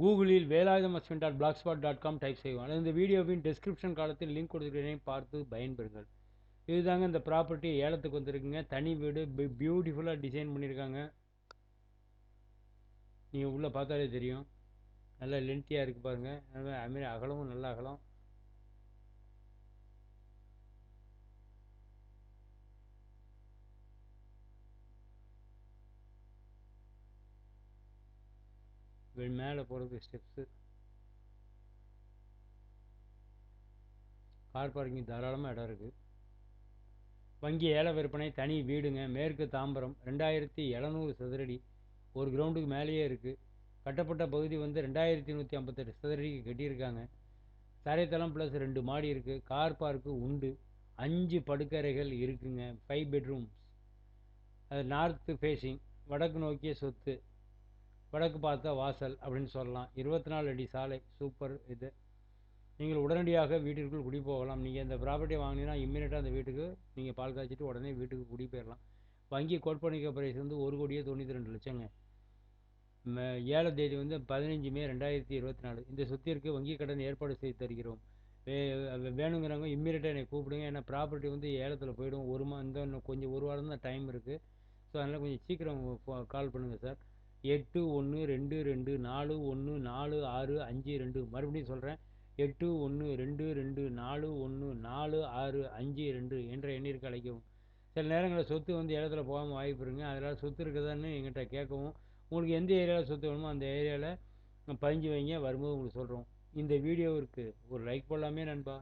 கூகுளில் Velayutham Ashwin dot blogspot dot com type செய்வோம் இந்த வீடியோவின் டிஸ்கிரிப்ஷன் காலத்தில் லிங்க் கொடுத்துருக்கிறேன். பார்த்து பயன்பெறுங்கள். இதுதாங்க இந்த ப்ராப்பர்ட்டி ஏலத்துக்கு வந்திருக்குங்க. தனி வீடு பியூட்டிஃபுல்லாக டிசைன் பண்ணியிருக்காங்க நீங்கள் உள்ளே பார்த்தாலே தெரியும். நல்லா லென்த்தியாக இருக்குது பாருங்கள் அதுமாதிரி அகலமும் நல்ல அகலம். மேலே போகிறதுக்கு ஸ்டெப்ஸு கார் பார்க்கிங் தாராளமாக இடம் இருக்குது வங்கி ஏல விற்பனை தனி வீடுங்க மேற்கு தாம்பரம் ரெண்டாயிரத்தி எழுநூறு சதுரடி. ஒரு கிரவுண்டுக்கு மேலேயே இருக்குது கட்டப்பட்ட பகுதி வந்து ரெண்டாயிரத்தி நூற்றி ஐம்பத்தெட்டு சதுரடிக்கு கட்டியிருக்காங்க. தரைத்தளம் ப்ளஸ் ரெண்டு மாடி இருக்குது கார் பார்க்கு உண்டு. அஞ்சு படுக்கறைகள் இருக்குங்க. ஃபைவ் பெட்ரூம்ஸ் அது நார்த்து ஃபேஸிங் வடக்கு நோக்கிய சொத்து. வடக்கு பார்த்தா வாசல் அப்படின்னு சொல்லலாம். இருபத்தி நாலு அடி சாலை சூப்பர் இது. நீங்கள் உடனடியாக வீட்டிற்குள் குடி போகலாம். நீங்கள் இந்த ப்ராப்பர்ட்டி வாங்கினீங்கன்னா இம்மீடியட்டாக அந்த வீட்டுக்கு நீங்கள் பால் காய்ச்சிட்டு உடனே வீட்டுக்கு குடி போயிடலாம் வங்கி கோட்பணிக்க பிரைஸ் வந்து ஒரு கோடியே தொண்ணூற்றி ரெண்டு லட்சங்க. ஏழு தேதி வந்து பதினஞ்சு மே ரெண்டாயிரத்தி இருபத்தி நாலு. இந்த சொத்திற்கு வங்கி கடன் ஏற்பாடு செய்து தருகிறோம். வே வேணுங்கிறவங்க இம்மீடியட்டாக என்னை கூப்பிடுங்க. ஏன்னா ப்ராப்பர்ட்டி வந்து ஏலத்தில் போயிடும். ஒரு மா இந்த இன்னும் கொஞ்சம் ஒரு வாரம் தான் டைம் இருக்குது ஸோ அதனால் கொஞ்சம் சீக்கிரம் கால் பண்ணுங்கள் சார் எட்டு ஒன்று ரெண்டு ரெண்டு நாலு ஒன்று நாலு ஆறு அஞ்சு ரெண்டு. மறுபடியும் சொல்கிறேன் எட்டு ஒன்று ரெண்டு ரெண்டு நாலு ஒன்று நாலு ஆறு அஞ்சு ரெண்டு என்ற எண்ணிற்கு அழைக்கவும். சில நேரங்களில் சொத்து வந்து இடத்துல போகாமல் வாய்ப்பு இருங்க அதனால் சொத்து இருக்குதான்னு எங்கிட்ட கேட்கவும். உங்களுக்கு எந்த ஏரியாவில் சொத்து வேணுமோ அந்த ஏரியாவில் பதிஞ்சு வைங்க. வரும்போது உங்களுக்கு சொல்கிறோம் இந்த வீடியோவிற்கு ஒரு லைக் போடலாமே நண்பா.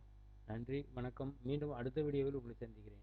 நன்றி வணக்கம். மீண்டும் அடுத்த வீடியோவில் உங்களை சந்திக்கிறேன்.